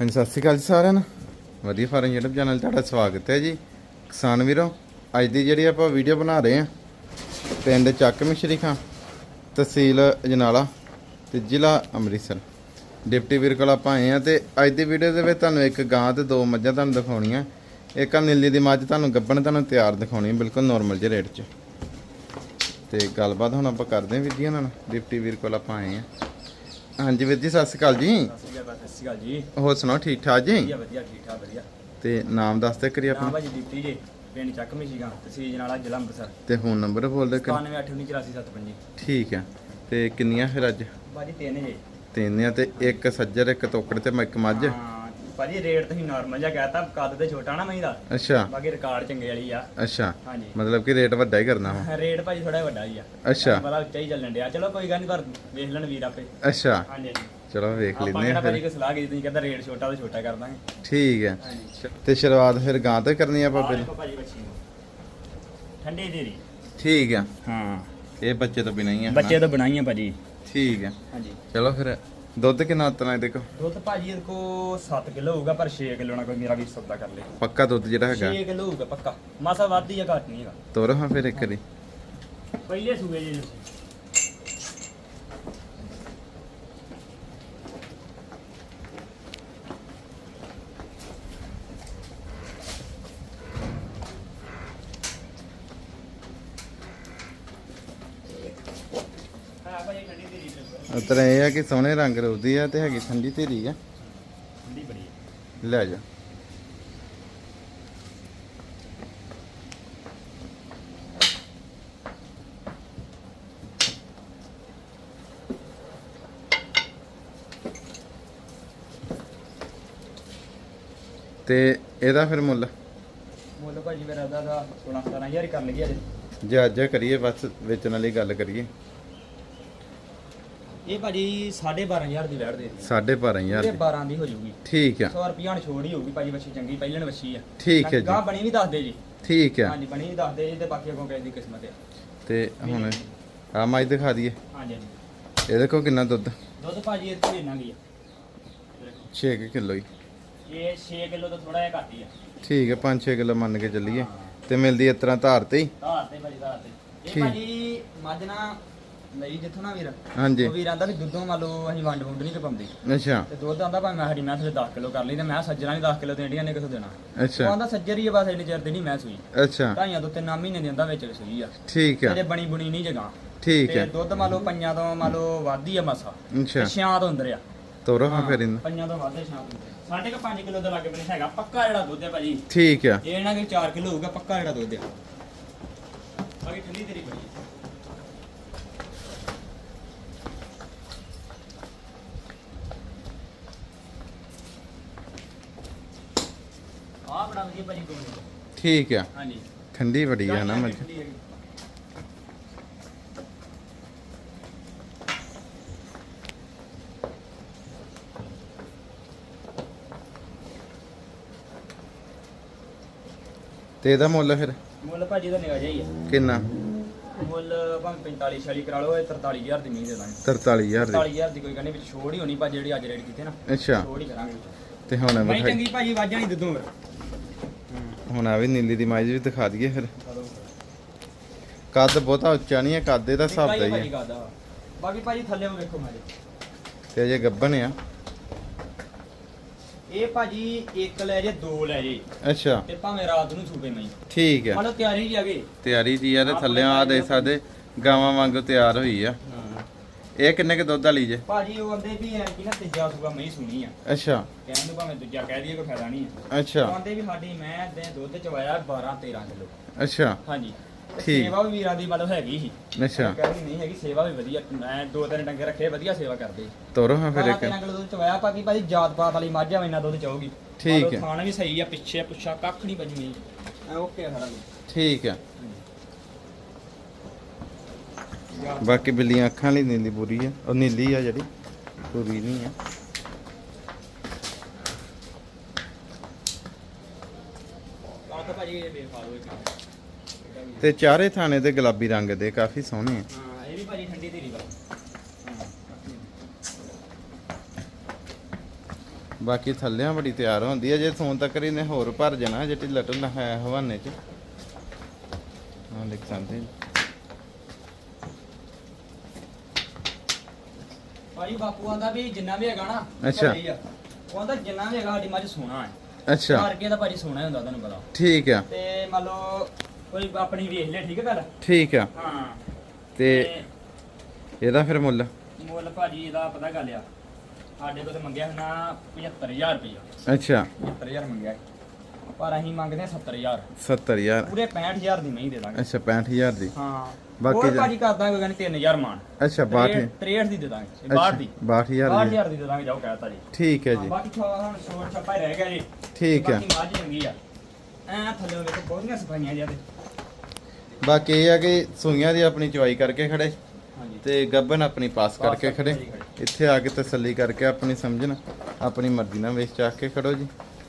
ਹਾਂਜੀ, ਸਤਿ ਸ਼੍ਰੀ ਅਕਾਲ ਜੀ ਸਾਰਿਆਂ ਨੂੰ। ਵਧੀਆ ਫਾਰਮ ਯੂਟਿਊਬ ਚੈਨਲ ਤੁਹਾਡਾ ਸਵਾਗਤ ਹੈ ਜੀ। ਕਿਸਾਨ ਵੀਰੋ, ਅੱਜ ਦੀ ਜਿਹੜੀ ਆਪਾਂ ਵੀਡੀਓ ਬਣਾ ਰਹੇ ਹਾਂ, ਪਿੰਡ ਚੱਕ ਮਿਸ਼ਰੀ ਖਾਂ, ਤਹਿਸੀਲ ਅਜਨਾਲਾ ਤੇ ਜ਼ਿਲ੍ਹਾ ਅੰਮ੍ਰਿਤਸਰ। ਡਿਪਟੀ ਵੀਰ ਕੋਲ ਆਪਾਂ ਆਏ ਆ ਤੇ ਅੱਜ ਦੀ ਵੀਡੀਓ ਦੇ ਵਿੱਚ ਤੁਹਾਨੂੰ ਇੱਕ ਗਾਂ ਤੇ ਦੋ ਮੱਝਾਂ ਤੁਹਾਨੂੰ ਦਿਖਾਉਣੀਆਂ। ਇੱਕ ਆ ਨੀਲੀ ਦੀ ਮੱਝ ਤੁਹਾਨੂੰ ਗੱਬਣ ਤੁਹਾਨੂੰ ਤਿਆਰ ਦਿਖਾਉਣੀ ਬਿਲਕੁਲ ਨਾਰਮਲ ਜਿਹੇ ਰੇਟ 'ਚ। ਤੇ ਗੱਲਬਾਤ ਹੁਣ ਆਪਾਂ ਕਰਦੇ ਹਾਂ ਵੀਰ ਜੀ ਉਹਨਾਂ ਨਾਲ। ਡਿਪਟੀ ਵੀਰ ਕੋਲ ਆਪਾਂ ਆਏ ਆ ਹਾਂਜੀ ਵੀਰ ਜੀ ਸਤਿ ਸ਼੍ਰੀ ਅਕਾਲ ਜੀ। ਸਤਿ ਸ਼੍ਰੀ ਅਕਾਲ ਸਤਿ ਸ਼੍ਰੀ ਅਕਾਲ ਜੀ ਹੋਰ ਸੁਣਾਓ ਠੀਕ ਠਾਕ ਜੀ? ਵਧੀਆ ਵਧੀਆ ਠੀਕ ਠਾਕ ਵਧੀਆ। ਤੇ ਨਾਮ ਦੱਸ ਦੇ ਕਰੀ ਨਾਮ ਆਪਣਾ। ਭਾਜੀ ਦੀਪਤੀ ਜੀ ਪਿੰਡ ਚੱਕ ਮਿਸ਼ੀਗਾ ਤਹਿਸੀਲ ਜਨਾਲਾ ਜ਼ਿਲ੍ਹਾ ਅੰਮ੍ਰਿਤਸਰ। ਤੇ ਫੋਨ ਨੰਬਰ ਬੋਲ ਦੇ ਕਰ 98898475 ਠੀਕ ਆ। ਤੇ ਕਿੰਨੀਆਂ ਫਿਰ ਅੱਜ? ਭਾਜੀ ਤਿੰਨ ਜੀ। ਤਿੰਨ ਆ ਤੇ ਇੱਕ ਸੱਜਰ ਇੱਕ ਤੋਕੜ ਤੇ ਇੱਕ ਮੱਝ। ਹਾਂ। ਭਾਜੀ ਰੇਟ ਤੁਸੀਂ ਨਾਰਮਲ ਜਿਹਾ ਕਹਿਤਾ ਕੱਦ ਤੇ ਛੋਟਾ ਨਾ ਮਹੀਂ ਦਾ। ਅੱਛਾ। ਬਾਕੀ ਰਿਕਾਰਡ ਚੰਗੇ ਵਾਲੀ ਆ। ਅੱਛਾ। ਹਾਂਜੀ। ਮਤਲਬ ਕਿ ਰੇਟ ਵੱਡਾ ਹੀ ਕਰਨਾ ਵਾ। ਰੇਟ ਭਾਜੀ ਥੋੜਾ ਵੱਡਾ ਹੀ ਆ। ਅੱਛਾ। ਬੜਾ ਉੱਚਾ ਹੀ ਚੱਲਣ ਡਿਆ। ਚਲੋ ਕੋਈ ਗੱਲ ਨਹੀਂ ਪਰ ਵੇਖ ਲੈਣ ਵੀਰ ਆਪੇ। ਅੱਛਾ। ਹਾਂਜੀ ਚਲੋ ਵੇਖ ਕਿਹੜਾ ਆ ਫਿਰ। ਕੋ ਸਲਾਹ ਕੀਤੀ ਤੁਸੀਂ ਕਹਿੰਦਾ ਰੇਟ ਛੋਟਾ ਤਾਂ ਛੋਟਾ ਕਰ ਦਾਂਗੇ। ਠੀਕ ਹੈ। ਤੇ ਸ਼ੁਰੂਆਤ ਫਿਰ ਗਾਂ ਤੋਂ ਕਰਨੀ ਆ ਆਪਾਂ ਪਹਿਲਾਂ ਠੰਡੀ ਦੀ ਦੀ ਠੀਕ ਆ। ਹਾਂ। ਇਹ ਬੱਚੇ ਤੋਂ ਬਿਨਾਂ ਹੀ ਆ? ਬੱਚੇ ਤਾਂ ਬਣਾਈਆਂ ਭਾਜੀ। ਠੀਕ ਆ। ਹਾਂਜੀ। ਚਲੋ ਫਿਰ। ਦੁੱਧ ਕਿੰਨਾ ਇਹਦੇ ਕੋ ਦੁੱਧ ਭਾਜੀ ਇਹਦੇ ਕੋ 7 ਕਿਲੋ ਹੋਊਗਾ ਪਰ 6 ਕਿਲੋ ਨਾ ਕੋਈ ਮੇਰਾ ਵੀ ਸੌਦਾ ਕਰ ਲੇ। ਪੱਕਾ ਦੁੱਧ ਜਿਹੜਾ ਹੈਗਾ? 6 ਕਿਲੋ ਹੋਊਗਾ ਪੱਕਾ। ਮਾਸਾ ਵੱਧ ਹੀ ਆ ਘੱਟ ਨਹੀਂ ਹੈਗਾ। ਤੋਰ ਹਾਂ ਫਿਰ ਇੱਕ ਦੀ ਪਹਿਲੇ ਸੂਏ ਜੀ ਤੁਸੀਂ। ਹਾਂ ਭਾਜੀ ਠੰਡੀ ਦੀ ਰੀਤ ਉਤਰ ਇਹ ਆ ਕਿ ਸੋਹਣੇ ਰੰਗ ਰੋਦੀ ਆ ਤੇ ਹੈਗੀ ਠੰਡੀ ਧੀਰੀ ਆ। ਠੰਡੀ ਬੜੀ ਹੈ ਲੈ ਜਾ। ਤੇ ਇਹਦਾ ਫਿਰ ਮੁੱਲ? ਮੁੱਲ ਭਾਜੀ ਮੇਰਾ ਦਾ ਦਾ 16 17000 ਹੀ ਕਰ ਲਈਏ ਜੇ ਅੱਜ ਕਰੀਏ ਬਸ ਵੇਚਣ ਵਾਲੀ ਗੱਲ ਕਰੀਏ। ਇਹ ਭਾਜੀ 12500 ਦੀ ਵੈਟ ਦੇ ਦਿੱਤੀ 12500 ਇਹ ਦੀ 12 ਦੀ ਹੋ ਜਾਊਗੀ। ਠੀਕ ਆ। 100 ਰੁਪਿਆ ਹਣ ਛੋੜ ਹੀ ਹੋਊਗੀ ਭਾਜੀ ਵੱਛੀ ਚੰਗੀ ਪਹਿਲਣ ਵੱਛੀ ਆ। ਠੀਕ ਹੈ ਜੀ। ਗਾਂ ਬਣੀ ਵੀ ਦੱਸ ਦੇ ਜੀ। ਠੀਕ ਆ। ਹਾਂਜੀ ਬਣੀ ਵੀ ਦੱਸ ਦੇ ਜੀ ਤੇ ਬਾਕੀ ਅੱਗੋਂ ਕਿਸੇ ਦੀ ਕਿਸਮਤ ਆ। ਤੇ ਹੁਣ ਆ ਮਾਈ ਦਿਖਾ ਦਈਏ। ਹਾਂਜੀ ਹਾਂਜੀ। ਇਹਦੇ ਕੋਲ ਕਿੰਨਾ ਦੁੱਧ? ਦੁੱਧ ਭਾਜੀ ਇਹ ਤੋਂ ਇੰਨਾ ਕੀ ਆ। 6 ਕਿਲੋ ਹੀ। ਇਹ 6 ਕਿਲੋ ਤੋਂ ਥੋੜਾ ਜਿਹਾ ਘੱਟ ਹੀ ਆ। ਠੀਕ ਹੈ 5-6 ਕਿਲੋ ਮੰਨ ਕੇ ਚੱਲੀਏ। ਤੇ ਮਿਲਦੀ ਇਸ ਤਰ੍ਹਾਂ ਧਾਰ ਤੇ ਹੀ। ਧਾਰ ਤੇ ਭਾਜੀ ਧਾਰ ਤੇ। ਇਹ ਠੀਕ। ਭਾਜੀ ਮੱਝ ਨਾ ਲਈ ਜਿੱਥੋਂ ਨਾ ਵੀਰ। ਹਾਂਜੀ। ਉਹ ਵੀਰ ਆਂਦਾ ਵੀ ਦੁੱਧੋਂ ਮੰਨ ਲਓ ਅਸੀਂ ਵੰਡ ਵੁੰਡ ਨਹੀਂ ਤੇ ਪਾਉਂਦੇ ਅੱਛਾ। ਤੇ ਦੁੱਧ ਆਂਦਾ ਭਾਵੇਂ ਮੈਂ ਸਾਡੀ ਮੈਂ ਥਲੇ 10 ਕਿਲੋ ਕਰ ਲਈ ਤੇ ਮੈਂ ਸੱਜਣਾ ਵੀ 10 ਕਿਲੋ ਦੇਣੀਆਂ ਨੇ ਕਿਥੋਂ ਦੇਣਾ? ਉਹ ਅੱਛਾ ਆਂਦਾ ਸੱਜਰ ਹੀ ਆ ਬਸ ਇੰਨੇ ਚਿਰ ਦੀ ਨਹੀਂ ਮੈਂ ਸੂਈ। ਅੱਛਾ। ਢਾਈਆਂ ਤੋਂ ਤਿੰਨਾਂ ਮਹੀਨੇ ਦੀ ਆਂਦਾ ਵਿੱਚ ਸੂਈ ਆ। ਠੀਕ ਹੈ ਬਣੀ ਬੁਣੀ ਨਹੀਂ ਜਗਾ ਠੀਕ ਤੇ ਹੈ ਦੁੱਧ ਮੰਨ ਲਓ ਪੰਜਾਂ ਤੋਂ ਮੰਨ ਲਓ ਵੱਧ ਹੀ ਆ ਮਸਾ। ਅੱਛਾ। ਛਿਆਂ ਤੋਂ ਅੰਦਰ ਆ। ਤੋਰੋ ਹਾਂ ਫਿਰ ਇਹਨੂੰ। ਪੰਜਾਂ ਤੋਂ ਵੱਧ ਛਾਂ ਤੋਂ ਸਾਡੇ ਕੋ 5 ਕਿਲੋ ਦਾ ਲੱਗੇ ਬਣੇ ਹੈਗਾ ਪੱਕਾ ਜਿਹੜਾ ਦੁੱਧ ਹੈ ਭਾਜੀ। ਠੀਕ ਆ। ਇਹ ਨਾ ਕਿ 4 ਕਿਲੋ ਹੋਊਗਾ ਪੱਕਾ ਜਿਹੜਾ ਦੁੱਧ ਆ। ਬਾਕੀ ਠੰਡੀ ਤੇਰੀ ਬਣੀ ਆ ਬੜਾ ਵਧੀਆ ਭਾਜੀ ਕੋਲ ਠੀਕ ਆ। ਹਾਂਜੀ। ਠੰਡੀ ਬੜੀ ਆ ਨਾ ਮੱਝ। ਠੰਡੀ ਹੈਗੀ। ਤੇ ਇਹਦਾ ਮੁੱਲ ਫਿਰ? ਮੁੱਲ ਭਾਜੀ ਦਾ ਨਿਗਾਹ ਜਾਈ ਆ। ਕਿੰਨਾ? ਮੁੱਲ ਭਾਵੇਂ 45 46 ਕਰਾ ਲਓ ਇਹ 43000 ਦੀ ਨਹੀਂ ਦੇ ਦਾਂਗੇ 43000 ਦੀ। 43000 ਦੀ ਕੋਈ ਗੱਲ ਨਹੀਂ ਵਿੱਚ ਛੋੜ ਹੀ ਹੋਣੀ ਭਾਜੀ ਜਿਹੜੀ ਅੱਜ ਰੇਟ ਕੀਤੇ ਨਾ। ਅੱਛਾ। ਛੋੜ ਹੀ ਕਰਾਂਗੇ। ਤੇ ਹੁਣ ਮੈਂ ਵਿਖਾਈ। ਚੰਗੀ ਭਾਜੀ ਵਾਜਾਂ ਨਹੀਂ ਦਿਦੋਂ ਫਿਰ। ਹੁਣ ਆ ਵੀ ਨੀਲੀ ਦੀ ਮਾਈ ਵੀ ਦਿਖਾ ਦਈਏ ਫਿਰ। ਕੱਦ ਬਹੁਤਾ ਉੱਚਾ ਨਹੀਂ ਹੈ ਕੱਦ ਇਹਦਾ ਹਿਸਾਬ ਦਾ ਹੀ ਹੈ। ਬਾਕੀ ਭਾਜੀ ਥੱਲੇ ਵੇਖੋ ਮਾਰੇ ਤੇ ਅਜੇ ਗੱਬਨ ਆ। ਇਹ ਭਾਜੀ ਇੱਕ ਲੈ ਜੇ ਦੋ ਲੈ ਜੇ। ਅੱਛਾ। ਤੇ ਭਾਵੇਂ ਰਾਤ ਨੂੰ ਸੂਪੇ ਮੈਂ ਠੀਕ ਆ ਮਤਲਬ ਤਿਆਰੀ ਜੀ ਆਗੇ ਤਿਆਰੀ ਦੀ ਆ ਤੇ ਥੱਲੇ ਆ ਦੇ ਸਕਦੇ ਗਾਵਾਂ ਵਾਂਗੂ ਤਿਆਰ ਹੋਈ ਆ। ਇਹ ਕਿੰਨੇ ਕੇ ਦੁੱਧ ਵਾਲੀ ਜੇ? ਭਾਜੀ ਉਹ ਆਂਦੇ ਵੀ ਐ ਕਿ ਨਾ ਤੀਜਾ ਸੂਆ ਮੈਂ ਸੁਣੀ ਆ। ਅੱਛਾ। ਕਹਿਣ ਨੂੰ ਭਾਵੇਂ ਦੂਜਾ ਕਹਿ ਦਈਏ ਕੋਈ ਫਾਇਦਾ ਨਹੀਂ ਹੈ ਅੱਛਾ। ਆਂਦੇ ਵੀ ਸਾਡੀ ਮੈਂ ਦੇ ਦੁੱਧ ਚਵਾਇਆ 12 13 ਕਿਲੋ। ਅੱਛਾ। ਹਾਂਜੀ। ਠੀਕ। ਸੇਵਾ ਵੀ ਵੀਰਾਂ ਦੀ ਮਤਲਬ ਹੈਗੀ ਸੀ। ਅੱਛਾ। ਕਹਿੰਦੀ ਨਹੀਂ ਹੈਗੀ ਸੇਵਾ ਵੀ ਵਧੀਆ। ਮੈਂ ਦੋ ਤਿੰਨ ਡੰਗੇ ਰੱਖੇ ਵਧੀਆ ਸੇਵਾ ਕਰਦੇ। ਤੋਰੋ ਹਾਂ ਫਿਰ ਇੱਕ। ਤੇਰਾਂ ਕਿਲੋ ਦੁੱਧ ਚਵਾਇਆ ਬਾਕੀ ਭਾਜੀ ਜਾਤ ਪਾਤ ਵਾਲੀ ਮੱਝ ਆ ਇੰਨਾ ਦੁੱਧ ਚਾਹੂਗੀ। ਠੀਕ ਹੈ। ਖਾਣਾ ਵੀ ਸਹੀ ਆ ਪਿੱਛੇ ਪੁੱਛਾ ਕੱਖ ਨਹੀਂ ਐ ਓਕੇ ਆ ਸਾਰਾ ਠੀਕ ਆ। ਬਾਕੀ ਬਿੱਲੀਆਂ ਅੱਖਾਂ ਲਈ ਨੀਲੀ ਪੂਰੀ ਆ। ਉਹ ਨੀਲੀ ਆ ਜਿਹੜੀ ਪੂਰੀ ਨਹੀਂ ਆ। ਤੇ ਚਾਰੇ ਥਾਣੇ ਦੇ ਗੁਲਾਬੀ ਰੰਗ ਦੇ ਕਾਫੀ ਸੋਹਣੇ ਆ। ਹਾਂ ਇਹ ਵੀ ਭਾਜੀ ਠੰਡੀ ਧੀਰੀ ਵਾ। ਬਾਕੀ ਥੱਲਿਆਂ ਬੜੀ ਤਿਆਰ ਹੁੰਦੀ ਹੈ ਜੇ ਸੌਣ ਤੱਕ ਇਹਨੇ ਹੋਰ ਭਰ ਜਾਣਾ ਜੇ ਢਿੱਲਾ ਢੁੱਲਾ ਹੈ ਹਵਾਨੇ ਚ। ਹਾਂ ਲਿਖ ਸਕਦੇ ਜੀ। ਭਾਜੀ ਬਾਪੂ ਆਂਦਾ ਵੀ ਜਿੰਨਾ ਵੀ ਹੈਗਾ ਨਾ ਅੱਛਾ। ਘਰੇ ਹੀ ਆ। ਉਹ ਆਂਦਾ ਜਿੰਨਾ ਵੀ ਹੈਗਾ ਸਾਡੀ ਮੱਝ ਸੋਨਾ ਹੈ। ਅੱਛਾ। ਕਰਕੇ ਤਾਂ ਭਾਜੀ ਸੋਨਾ ਹੀ ਹੁੰਦਾ ਤੁਹਾਨੂੰ ਪਤਾ। ਠੀਕ ਆ। ਤੇ ਮੰਨ ਲਓ ਕੋਈ ਆਪਣੀ ਵੇਖ ਲੈ ਠੀਕ ਹੈ ਗੱਲ? ਠੀਕ ਆ। ਹਾਂ। ਤੇ ਇਹਦਾ ਫਿਰ ਮੁੱਲ? ਮੁੱਲ ਭਾਜੀ ਇਹਦਾ ਪਤਾ ਗੱਲ ਆ। ਸਾਡੇ ਕੋਲ ਤੇ ਮੰਗਿਆ ਸੀ ਨਾ 75000 ਰੁਪਇਆ ਅੱਛਾ। 75000 ਮੰਗਿਆ ਸੀ। ਪਰ ਅਸੀਂ ਮੰਗਦੇ ਹਾਂ 70000 70000 ਪੂਰੇ 65000 ਦੀ ਨਹੀਂ ਦੇ ਦਾਂਗੇ। ਅੱਛਾ 65000 ਦੀ। ਹਾਂ। ਬਾਕੀ ਬਾਕੀ ਭਾਜੀ ਕਰ ਦਾਂਗੇ ਕਹਿੰਦੇ 3000 ਮਾਨ ਅੱਛਾ 62 63 ਦੀ ਦੇ ਦਾਂਗੇ। 62 ਦੀ। 62000 ਦੀ। 62000 ਦੀ ਦੇ ਦਾਂਗੇ ਜਾਓ ਕਹਿਤਾ ਜੀ। ਠੀਕ ਹੈ ਜੀ। ਬਾਕੀ ਹੁਣ ਸ਼ੋਰ ਛੱਪਾ ਰਹਿ ਗਿਆ ਜੀ। ਠੀਕ ਹੈ। ਬਾਕੀ ਮੱਝ ਚੰਗੀ ਆ। ਐ ਥੱਲੇ ਵੇਖੋ ਬਹੁਤੀਆਂ ਸਫਾਈਆਂ ਜਿਆਦੇ ਬਾਕੀ ਇਹ ਆ ਕਿ ਸੂਈਆਂ ਦੀ ਆਪਣੀ ਚਵਾਈ ਕਰਕੇ ਖੜੇ। ਤੇ ਗੱਬਨ ਆਪਣੀ ਪਾਸ ਕਰਕੇ ਖੜੇ ਕਰਕੇ ਖੜੇ। ਇੱਥੇ ਆ ਕੇ ਤਸੱਲੀ ਕਰਕੇ ਆਪਣੀ ਸਮਝਣ। ਆਪਣੀ ਮਰਜ਼ੀ ਨਾਲ ਵੇਚ ਚਾਕ ਕੇ ਖੜੋ ਜੀ।